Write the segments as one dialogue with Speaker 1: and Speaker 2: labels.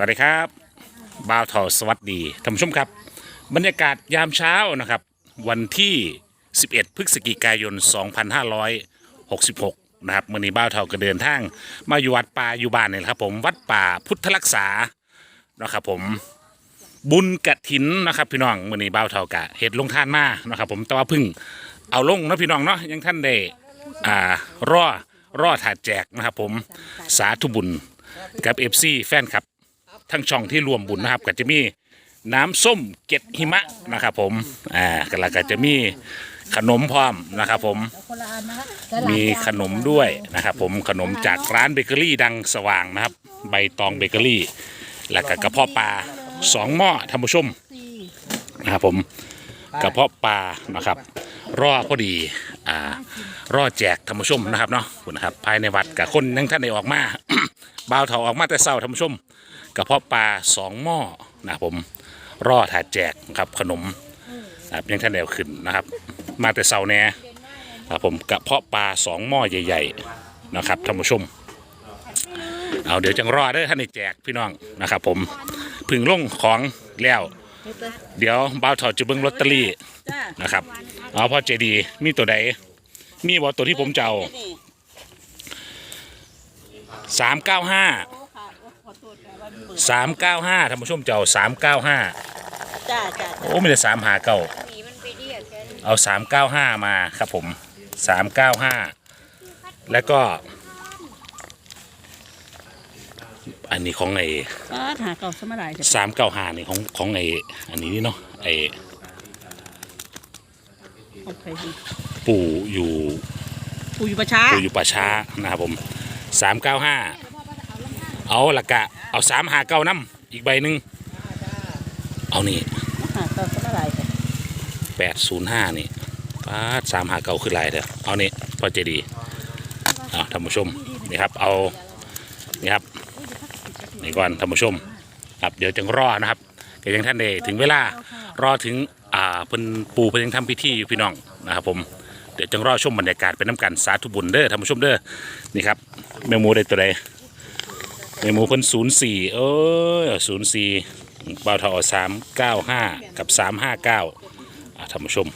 Speaker 1: สวัสดีครับบ่าวเถาสวัสดีท่านผู้ชมครับ บรรยากาศยามเช้านะครับ วันที่ 11 พฤศจิกายน 2566 นะครับมื่อนี้บ่าวเถาก็เดินทาง มาอยู่วัดป่าอยู่บ้านนี่แหละครับผมวัดป่าพุทธรักษานะครับผมบุญกระถินนะครับพี่น้องมื่อนี้บ่าวเถากะเห็ดลงทานมานะครับผมแต่ว่าพึ่งเอาลงนะพี่น้องเนาะยังท่านได้อ่ารอรอถาดแจกนะครับผมสาธุบุญกับ FC แฟนครับ ทั้งช่องที่รวมบุญนะครับ ก็จะมีน้ำส้มเก็ดหิมะนะครับ ผมอ่าก็แล้วก็จะมีขนมพร้อมนะครับ ผมมีขนมด้วยนะครับ ผมขนมจากร้านเบเกอรี่ดังสว่างนะครับ ใบตองเบเกอรี่ แล้วก็กระเพาะปลาสองหม้อท่านผู้ชมนะครับผมกระเพาะปลานะครับรอพอดีอ่ารอแจกท่านผู้ชมนะครับเนาะคุณนะครับภายในวัดกับคนยังท่านได้ออกมา บ่าวเถาออกมาแต่เศร้าท่านผู้ชมกระเพาะปลาสองหม้อนะครับผมรอถาดแจกนะครับขนมนะครับยังท่านเดียวขึ้นนะครับ มาแต่เสาแน่ครับผมกระเพาะปลาสองหม้อใหญ่ๆนะครับท่านผู้ชมเอาเดี๋ยวจังรอเด้อท่านแจกพี่น้องนะครับ ผมพึ่งลงของแล้วเดี๋ยวบ่าวเถอดจะเบิ้งลอตเตอรี่นะครับเอาพ่อเจดีมีตัวใดมีบอตัวที่ผมจะเอา สามเก้าห้าสามเก้าห้าท่านผู้ชมเจ้าสามเก้าห้า
Speaker 2: จ้าจ้า
Speaker 1: โอ้ไม่ได้สามหาเก้าเอาสามเก้าห้ามาครับผมสามเก้าห้าแล้วก็ อันนี้ของไอ้
Speaker 2: ก็หาเก่าสมัยไรจ้ะ
Speaker 1: สามเก้าห้านี่ของของไอ้อันนี้นี่เนาะไอ้
Speaker 2: โอเคดี
Speaker 1: ปู่อยู่
Speaker 2: ปูอยู่ประช้า
Speaker 1: ปู่อยู่ป่าช้านะครับผม สามเก้าห้าเอาละกะ เอาสามหาเก้าน้ำอีกใบหนึ่งเอานี่
Speaker 2: หาเก่าสมัยไรจ้ะ
Speaker 1: แปดศูนย์ห้านี่ป้าสามหาเก้าคือลายเด้อเอานี่พอเจดีเอาท่านผู้ชมนี่ครับเอานี่ครับนี่ก่อนท่านผู้ชมครับเดี๋ยวจังรอนะครับก็ยังท่านเดถึงเวลารอถึงอ่าเป็นปูเพิ่นยังทำพิธีอยู่พี่น้องนะครับผม เดี๋ยวจังรอชมบรรยากาศเป็นน้ำกันสาธุบุญเด้อท่านผู้ชมเด้อนี่ครับแม่หมูได้ตัวใดแม่หมูเพิ่นศูนย์สี่เออศูนย์สี่เบาเท่าสามเก้าห้ากับสามห้าเก้าท่านผู้ชม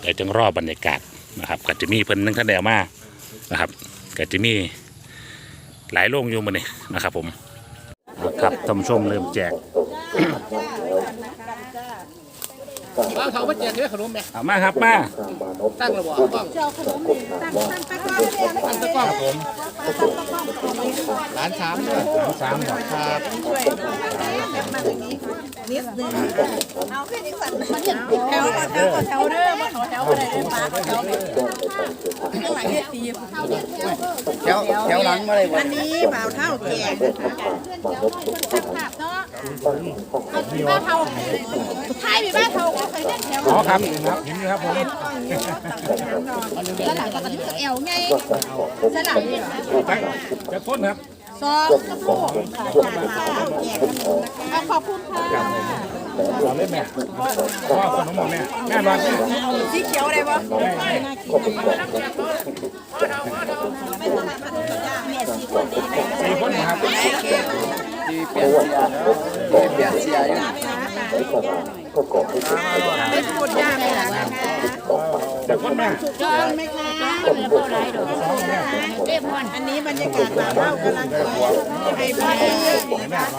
Speaker 1: เดี๋ยวจังรอบบรรยากาศนะครับก็จะมีเพิ่นนึงท่านแดวมานะครับก็จะมีหลายโรงอยู่มาเนี่ยนะครับผมครับท่านผู้ชมเริ่มแจก
Speaker 3: บ้านเขาไม่แจกเนี่ยขนมแม่
Speaker 1: เอามาครับมา
Speaker 3: ตั้งระบบต้องตั้งตะกร้องผมร้านชามด้วยร้านชามห มดครับ
Speaker 2: แถวแถวแถวเด้อมาขอแถวอะไรปลาแถวข้างหลังเนี่ยตี
Speaker 3: แถวแถวหลังมาเลย
Speaker 2: อันนี้บ่าวเท่าแก่
Speaker 4: บ้านเทาไทยมีบ้านเทาก็เคยเล่นแถว
Speaker 1: อ๋อครับครับเห็นอยู่ครับผม
Speaker 4: สลับกับกระดิ่งเอวไงสลับ
Speaker 1: จะพ้นครับ
Speaker 4: ซองกระปุกเอาขอบคุณค่ะ
Speaker 1: เราเล่นแม่พ่อขนมหมดแม่แม่รอดแม่
Speaker 2: สีเขียวอะไรวะ
Speaker 1: สี่คนครับ
Speaker 3: ที่เปลี่ยนเสียที่เปลี่ยนเสียอยู่
Speaker 2: ไม่พูดยากเลยนะ
Speaker 1: จะพ้นแม่
Speaker 4: จองไหมคะเหลือเท่าไรดอกเรียบอน
Speaker 2: อันนี้บรรยากาศบ่าวเท่ากำลังจะให้พ่อ
Speaker 1: แม่รอด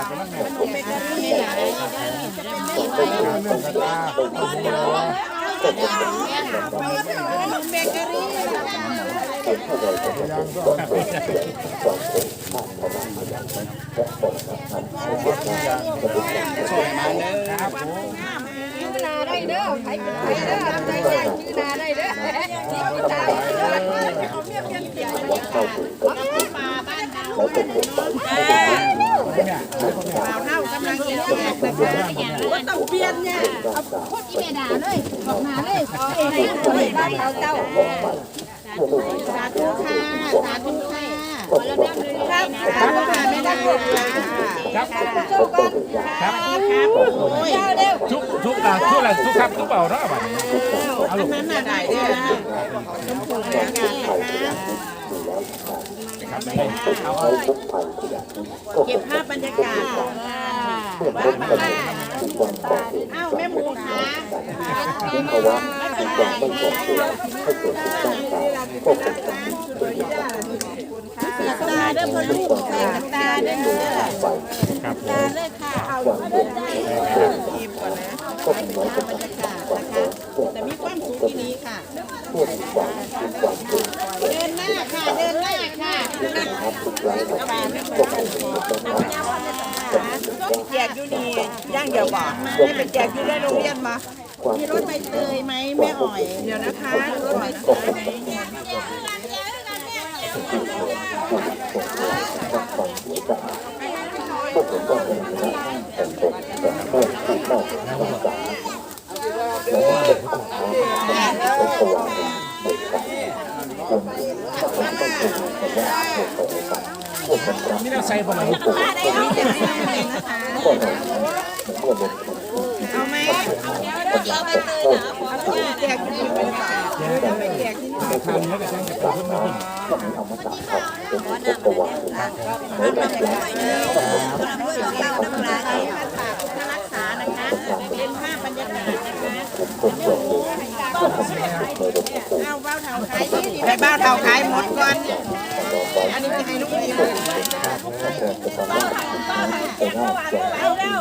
Speaker 1: จะนั่งแม่
Speaker 4: ไม่หลาย
Speaker 2: เบเกอรี่
Speaker 4: ชื่อนาได้เด้อใคร เป็นใครเด้อทำได้ยากชื่อนาได้เด้อนี่คุณตาเด้อเขาเมียกเพียงเสียงป่าบ้านเฮา
Speaker 2: บ่าวเท่ากำลังจะแจกนะคะว่าต้องเปลี่ยนเนี่ย
Speaker 4: เอาโคตรอีเมดาเลยบอกมาเลยขอเองให้บ้านเราเจ้าสาธุค่ะสาธุค่ะขอรับ
Speaker 2: ครับสาธุค่ะไม่ได้ค่ะ
Speaker 1: ครับ
Speaker 4: เจ้ก่อน
Speaker 1: ครับ
Speaker 2: ครับโอ้ย
Speaker 4: เจ้าเร็ว
Speaker 1: ทุกทุกอ่าทุกอะไรทุกครับทุกเปล่าเนาะบัดนี้
Speaker 2: อันนั้นน่ะได้เด้อชมพูบรรยากาศนะคะ
Speaker 1: ครับแม่เอา
Speaker 2: เก็บภาพบรรยากาศก่อน
Speaker 5: เมื่อพบกันทุกวันก่อเหตุ
Speaker 4: อ้าวแม่หมูขา
Speaker 5: วิภาวะทุกวันไม่ก่อเหตุให้เกิดขึ้นตั้งตาก็เป็นสำนึกเป็นอย่าง
Speaker 4: ตาเด้อพ่อลูกใส่ตาเด้อหนูเด้อ
Speaker 5: ไป
Speaker 1: ครับผม
Speaker 4: ตาเลยค่ะเอา
Speaker 5: ความเดือดร้อนก็มีน้อยกำลังความร้อนพวก
Speaker 4: แต่มีความสุขที่นี้ค่ะ
Speaker 5: พวกอีกวันอีกวันหนึ่ง
Speaker 4: เดินหน้าค่ะ เดินหน้าค่ะ
Speaker 5: นะครับทุกรายละก็เป็นต้องทำ
Speaker 2: แจกอยู่นี่ย่างเดียว บอกไปแจกอยู่โรงเรียนมา
Speaker 5: มี
Speaker 4: รถ
Speaker 5: ข
Speaker 4: ใบเตยไหมแม่อ่อย
Speaker 2: เดี๋ยวนะคะรถไฟ
Speaker 5: ก็เป็นผู้คนรับฟังหัวใจพวกผมก็เป็นคณะแต่งตัวแต่เพื่อที่เข้าถึงภาษาและเป็นของเขาเป็นสว่างเบิกบานคนถ้าผมเคยมีคะ กำลังจะโค่น
Speaker 2: แจกอยู่นี่ไปแจกที่นี่
Speaker 1: ทำเนื้อกับแจ้งกับ
Speaker 5: สา
Speaker 1: เพื่อน
Speaker 5: ม
Speaker 1: มา
Speaker 5: น้ำที่อมตะครับเป็นผู้ทวารในแรกแรก
Speaker 4: เราน้ำลายค่ะถ้ารักษานะคะเป็นภาพบรรยากาศนะคะ
Speaker 5: ผมคนเดียวเลยถ้าทำงานในระบบผม
Speaker 4: เอาเบ้าเท่าขายที่ดี
Speaker 2: ไปบ้านเท่าขายหมดก่อน
Speaker 5: รอไว้
Speaker 2: อันนี้จะให้ลูกดี
Speaker 5: พวกผมเป็นและแทนจะทำให้ไปหน้าจอ
Speaker 4: เอาแล้ว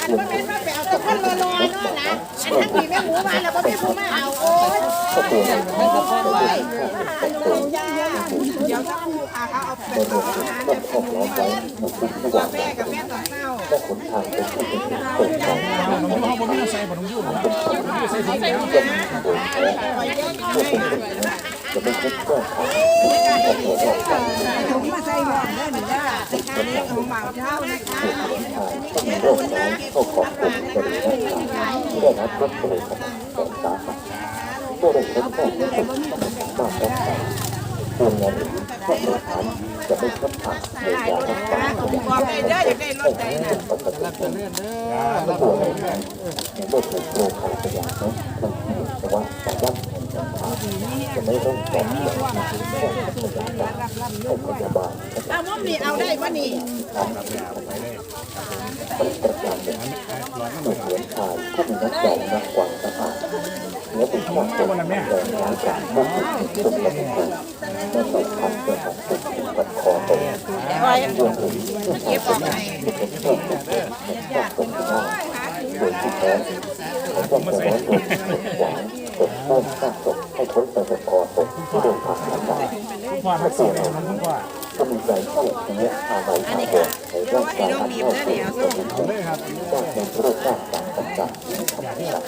Speaker 4: อันนี้เป็น ว่าไปเอาตะพันลอยๆด้วยนะอันทั้งผีแม่หมูมาแล้วก็พี่ผู้มาเอาโอ้ย
Speaker 5: ก็ตัวเองไม่ต้องไปแต่ตัว
Speaker 2: เดี๋ยวถ้าครูพาเขาเอาไป
Speaker 5: ต้องครอบล้อมไว้บุคคลที่ว
Speaker 2: แม่กับแม่ต่อเต้า
Speaker 5: และขนทางไปที่เป็นเปิดทาง
Speaker 1: ผมอยู่ห้องผมไม่ต้องใส่ผมอยู่นะผมอยู่ใส่ถุงแล้ว
Speaker 5: จะมีโดยแท้พวกผมเป็น จะไม่คิดแก้ไขแต่ตัวรอดไป
Speaker 2: ถุงมาใส่หมอนได้หรือว่าอันนี้ของเบาเท่านะคะ
Speaker 5: ผู้หญิงทางต้องมีโรคร้ายเข้าของกลุ่มบริเวณร่างกายที่ได้รับรับเลยขนาดแสนสาหัสเมื่อได้พบแพทย์ที่เป็นมากรักษาตัวงานนี้ก็ไม่ทำจะไม่พบผ่านในยารักษาตัวอย่าง
Speaker 2: บอกเลยเด้ออยากได้รถใดนะ
Speaker 5: ปกติถ้าตัวในในเมื่อถูกโรคขาดสยามนั้นทันทีแต่ว่าสามารถ จะไม่ต้องสอบอย่างที่ต้องพยาบาลให้พยาบาล
Speaker 2: เอามุมนี่เอาได้ปะนี่
Speaker 5: มันประจำเลยผู้เหมือนชายผู้มีน้ำใจนักกวางสะอาดและเป็นชาติคนแรงร้ายกาจมากที่สุดและเป็นคนเมื่อใส่พันเพื่อของสุดปัดคอตกรวมถึงเก็บออกให้เป็นเพื่อนเป็นเพื่อนเป็นคนที่น่าโดยที่แท้เขาต้องมาร้อนรนหวังตก ต้นข้าตกให้พ้นไปจากคอตกที่โดนผ่านอากาศ
Speaker 1: พ่อทักษิณมันคุณพ่อ
Speaker 5: ก็มีใจเข้าเนี้ยอาศัยทางบนในร่างกายอันเข้าสู่สมุนไพร
Speaker 1: เลยครับ
Speaker 5: สร้างเป็นโรคร่างกายต่างๆที่ทำให้หนัก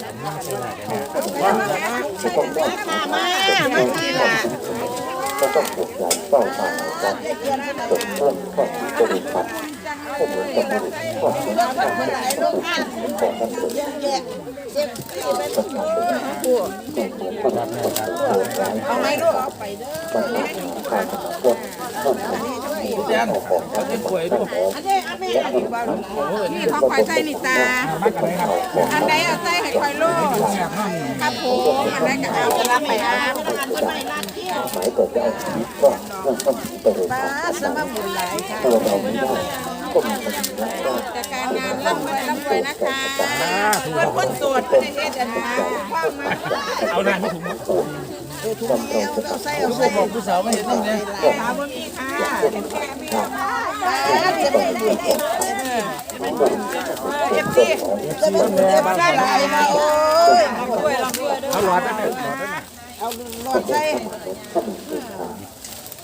Speaker 5: ที่ต้องได้
Speaker 2: มามามาทีละ
Speaker 5: ก็ต้องปวดใหญ่เฝ้าตายกันจนเริ่มข้อที่จะมีปัดก็เหมอกับบุรุษข้อที่ทำให้ต้องของนั่นเองประชาชนผู้ถูกประดับคนโดนร้าย
Speaker 2: เอาไหมลูกเอาไปเด้อ
Speaker 5: มันอาจทางขนาดต้นต้นของของการเป็นป่วยด้วย
Speaker 2: อันนี้อันนี้อันนี้บ้านี่เขาคอยใส่นี่ตา
Speaker 1: มากันเลยครับ
Speaker 2: อันไหนเอาใส่ให้คอยลูกครับผมอันไหนก็เอาจะรับไปอะ
Speaker 5: หมายกิดจะเอาชีวิตก็เรื่องต้นไปเลยครับ
Speaker 2: สมบูรณ์หลายค่ะ
Speaker 5: ตัวเราไม่ได้ก็มีปัญหาว่า
Speaker 2: จากการงานร่ำรวยร่ำรวยนะคะเพื่อนคนโสดเพื่อนเฮ็ดอันนี้ความมา
Speaker 1: เอาหน้าไม่ถุง
Speaker 5: จำเราจะตัด
Speaker 2: ใส่เอาใส่ของผู้สาวมาเห็นนี่เลยถามว่ามีค่ะแค่มีค่ะเจ็บเลยเจ็บสิเจ็บได้หลายมาโอ้ยร่ำรวยร่ำรวยด้วย
Speaker 1: เอาหลอดได้ไหมหลอดได้ไหม
Speaker 2: เอาหลอดใส่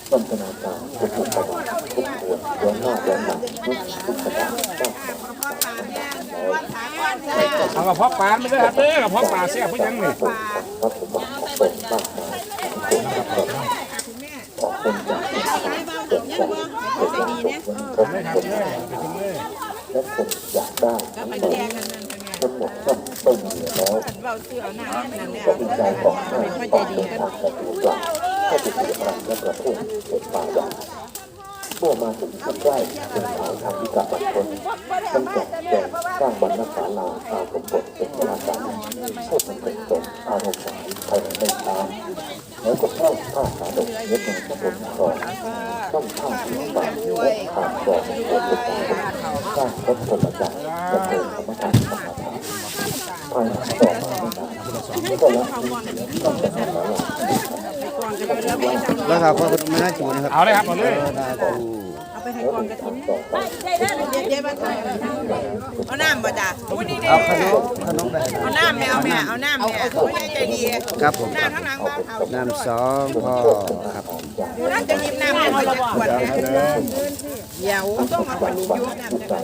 Speaker 5: ถ้ามีสุขาต้นนาการจะถูกประวัติทุกควรย้อนหน้าย้อนหลังทุกทุกขณะการก้าวไป
Speaker 1: เอากระเพาะปลาไม่ได้ครับเด้อกระเพาะปลาเสียผู้ยังนี่
Speaker 5: ส่งพระสมบัติของตนมากมายของคนรับรองขอคนจากที่ทางเกิดจากเกิดจากผมคนคนและคนอยากได้ทั้งหมดทั้งหมดก็ไม่มีแล้ว
Speaker 2: เบาเสื้อหน้านั่นเนี่ย
Speaker 5: ก็เป็นใจของข้าต่อเดินทางจากตัวกลา ข้ติดติดมันและกระเทศเป็นป่าใหญ่เมมาถึงที่ใกล้เป็นขาวทางวิกาบัตชนตั้นตอนแดงสร้างบรรณศาลาอาสมบทเป็นพระราชาผู้สำเป็นตนอาโมณ์สายภายในไม่ช้าแล้วก็เข้าผ้าสาดกเย็บในตะบนคองต้องข้ามผิวบาและผ่านกรองเป็นกตาสร้างพระพุทธจักร
Speaker 1: และเป็น
Speaker 5: สมถะสมถะภายหลังต่อมาไม่นานก็รับที่ตั้ง
Speaker 3: แต่ ล้วครับก็ไม่น่าจูนะครับ
Speaker 1: เอาเลยครับเอาเลย
Speaker 3: น่าจู
Speaker 2: เจ๊มาถ่ายเอาน้ำบ่จ้ะอุ้ยนี่
Speaker 3: เอาข
Speaker 2: เด้
Speaker 3: นมขนมได้
Speaker 2: เอาน้ำแม่เอาแม่เอาน้ำแม่โอ้ยใจดี
Speaker 3: ครับผม
Speaker 2: น้ำทั้งหลังบ้านเขา
Speaker 3: น้ำสองพ่อครับ
Speaker 2: น่าจะยิบน้ำให้เขาจะขวดเดี๋ยวต้องมาขวดนี้ยุบน้ำจะไป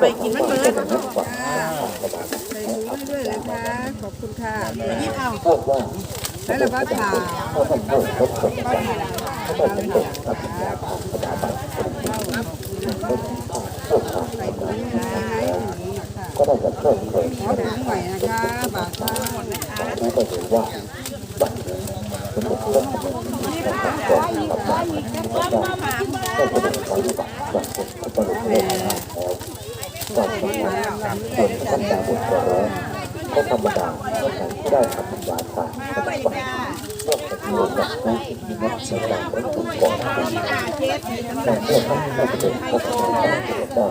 Speaker 2: ไปกินมันเบิด
Speaker 4: ขอบคุณค่ะนี่เอาแล้วเราก็ทา
Speaker 5: ก็ได้จะเพิ่มเติม
Speaker 4: ขอถึงใหม่นะคะบาทค่ะ
Speaker 5: นี้ก็เห็นว่าบัตรนี้เป็นบทเรื่องของการก่อนทำงานก็จะเป็นการบัตรจากคนที่บริเวณแล้วการทำงาน ส่วนสัญญาบุตรเจริญก็ธรรมดาการที่ได้ทำสัญญาต่างก็ต้องบัตรเมื่อเป็นรวมกับผู้ที่มีนักสัญญาและถูกก่อนแต่เมื่อทั้งไม่เป็นก็จะเป็นการเกิดได้เกิดมา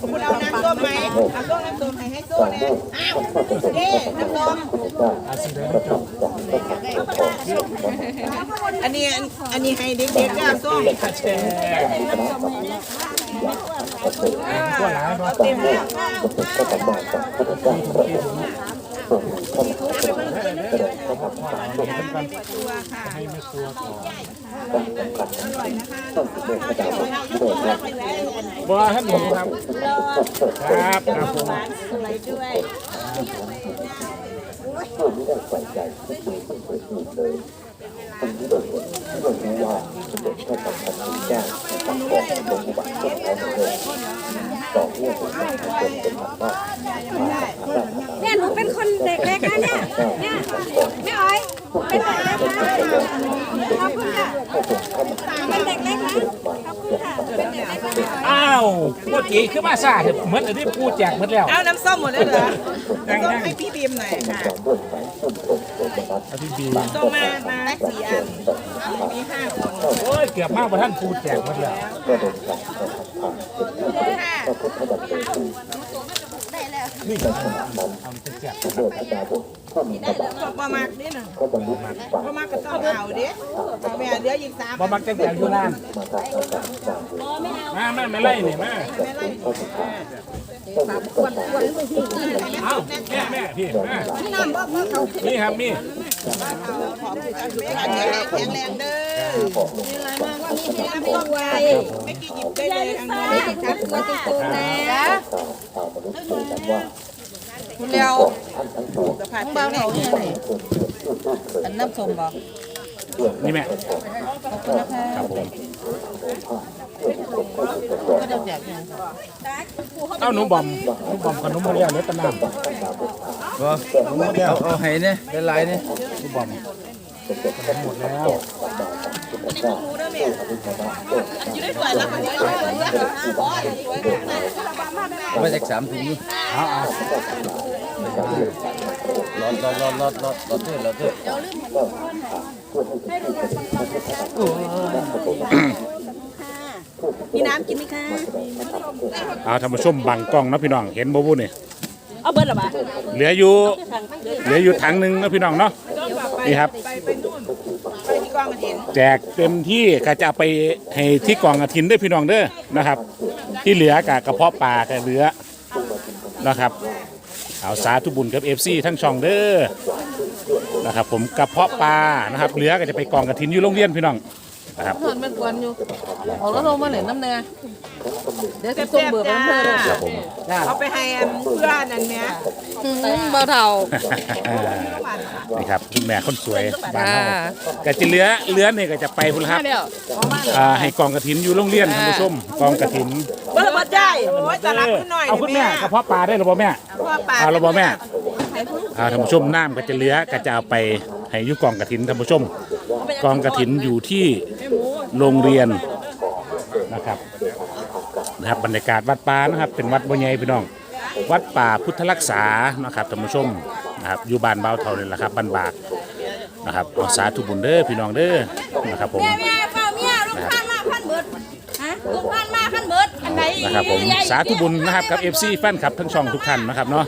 Speaker 2: คุณเอาน้ำต้มไหมเอาต้มน้ำต้มให้ให้โซ่เนี่ยอ้าวเด้น้ำต้มอันนี้อันนี้ให้เด็กๆน้ำต้ม เต็มแล้ว
Speaker 1: บัวท่านผมครับ ครับครับผม
Speaker 5: ผู้ไม่ได้ใส่ใจที่ดีที่สุดเลยคนที่โดดเด่นที่เรารู้ว่าเด็กแค่สำคัญถึงแก้ตัดของลงอุบัติเหตุแล้วเลยต่อ เนี่
Speaker 4: ยหนูเป็นคนเด็กเล็กนะเนี่ยเนี่ยเนี่ยเป็นเด็กเล็กนะขอบคุณค่ะเป็นเด็กเล็กนะขอบคุณค่ะเป็นเด็กเล็กนะ
Speaker 1: อ้าวพูดจีขึ้นมาซาเถอะเหมือนอันนี้พูดแจกหมดแล้ว
Speaker 2: เอาน้ำส้มหมดเลยเหรอน้ำส้มให้พี่บีมหน่อยค่ะ
Speaker 5: การด้วยสายส้มตรงโดยเฉพาะ
Speaker 1: พี่บี
Speaker 2: ส้มมามาสี่อันมีห้าคน
Speaker 1: โอ้ยเกือบมากกว่าท่านพูดแจกหมดแล้ว
Speaker 5: ก็โด นการกระทำผ่านเป็นผู้พระพุทธบัณฑิตนี่เป็นขนาดนั้นเมื่อพระดาบทผู้มีกระบะ
Speaker 2: ประมาณนี้หนึ่ง
Speaker 5: ก็บรรลุฝัน
Speaker 2: ประมาณก็ต้องเอาเด้เอาแม่เหลืออีกสาม
Speaker 1: บ่มักจังแจกอยู่นั่น
Speaker 5: มาจากอาจารย์จางเว
Speaker 1: มามาไม่ไล่นี่มา
Speaker 5: จะเป็นพระสุภาก็เห็นกระบะ
Speaker 1: เอ้าแม่แม่พี่มานี่ครับ มี
Speaker 2: แข็งแรงเด้อ
Speaker 5: บอกลง
Speaker 2: ไม่ต้องไวไม่กี่หยิบได้เลยทางนี้
Speaker 4: จับตัวตุ้มนะ
Speaker 5: ตาชาวมนุษย์สื่อกันว่า
Speaker 2: คุณเร็ว
Speaker 5: ท่านทั้งปวง
Speaker 2: ผ่านเบาเขาเนี่ย
Speaker 5: ต้องเกิดเกิดชื่อชื่อเคย
Speaker 2: อันน้ำส้มบอก
Speaker 1: นี่แม่ครับผม เอ้าหนูบอมหนูบอมขนมมาแล้วเหลือแตะน้ำ
Speaker 3: ก็เอาเอาให้เนี่ยเป็นไรเนี่ย
Speaker 1: หนูบอมหมดแล้ว
Speaker 2: อยู่ได้สวยแล้วคนนี้
Speaker 3: เอาไปจากสามถุงนี่
Speaker 1: เอาเอา
Speaker 3: รอดรอดรอดรอดรอดรอดเถอะรอดเถอะ
Speaker 2: มีน้ำกินไหมคะ
Speaker 1: เอาท่านผู้ชมบังกล้องนะพี่น้อง เห็นบ่บุนี่
Speaker 2: เอาเบิร์ดหรอปะ
Speaker 1: เหลืออยู่ เหลืออยู่ถังหนึงนะพี่น้องเนาะ นี่ครับ
Speaker 2: ไปไปนู่นไปที่กองกระถิน
Speaker 1: แจกเต็มที่ก็จะเอาไปให้ที่กล่องอาทินด้วยพี่น้องเด้อนะครับ ที่เหลือกกระเพาะปลาก็เหลือนะครับ เอาสาธุบุญกับเอฟซีทั้งช่องเด้อ นะครับ ผมกระเพาะปลานะครับเหลือก็จะไปกองกระถินอยู่โรงเรียนพี่น้องนะครับ
Speaker 6: เพิ่นเป็นกวนอยู่เอาแล้วลงมาเล่นน้ำเนื้อเดี๋ยวจะส่งเบอร์ไปอำเภอเลย
Speaker 1: ครับผม
Speaker 2: เอาไปให้เพื่อนนั่นเนี้ย
Speaker 6: อืมเบาเท่า
Speaker 1: นี่ครับคุณแม่คนสวยบ้านเฮาก็จะเหลือเหลือนี่ก็จะไปพุ่นละครับ
Speaker 6: เดี๋ยว
Speaker 1: อ่าให้กองกระถินอยู่โรงเรียนท่านผู้ชมกองกระถิน
Speaker 2: เบิร์ดมาได้โอ้ยจะรับขึ้นหน่อย
Speaker 1: เอาคุณแม่กระเพาะปลาได้หรือเปล่าแม่
Speaker 2: พ่อปลา
Speaker 1: เอาและบ่แม่เอาท่านผู้ชมน้ำก็จะเหลือก็จะเอาไปให้อยุกองกระถินท่านผู้ชม กองกระถินอยู่ที่โรงเรียนนะครับนะครับบรรยากาศวัดป่านะครับ เป็นวัดบ่ใหญ่พี่น้อง วัดป่าพุทธรักษานะครับท่านผู้ชมนะครับอยู่บ้านเบาเท่านี่แหละครับบ้านบากนะครับเอาสาธุบุญเด้อพี่น้องเด้อนะครับผม
Speaker 4: แม่เฝ้าเมียลูกพันมาพันเบิดฮะลูกพันมาพันเบิดอันใด
Speaker 1: นะครับผมสาธุบุญนะครับกับ FC แฟนคลับทั้งช่องทุกท่านนะครับเนาะ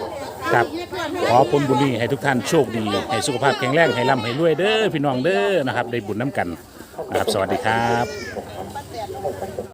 Speaker 1: ครับ ขอผลบุญนี้ให้ทุกท่านโชคดี ให้สุขภาพแข็งแรง ให้ร่ำให้รวยเด้อพี่น้องเด้อนะครับ ได้บุญน้ำกันนะครับ สวัสดีครับ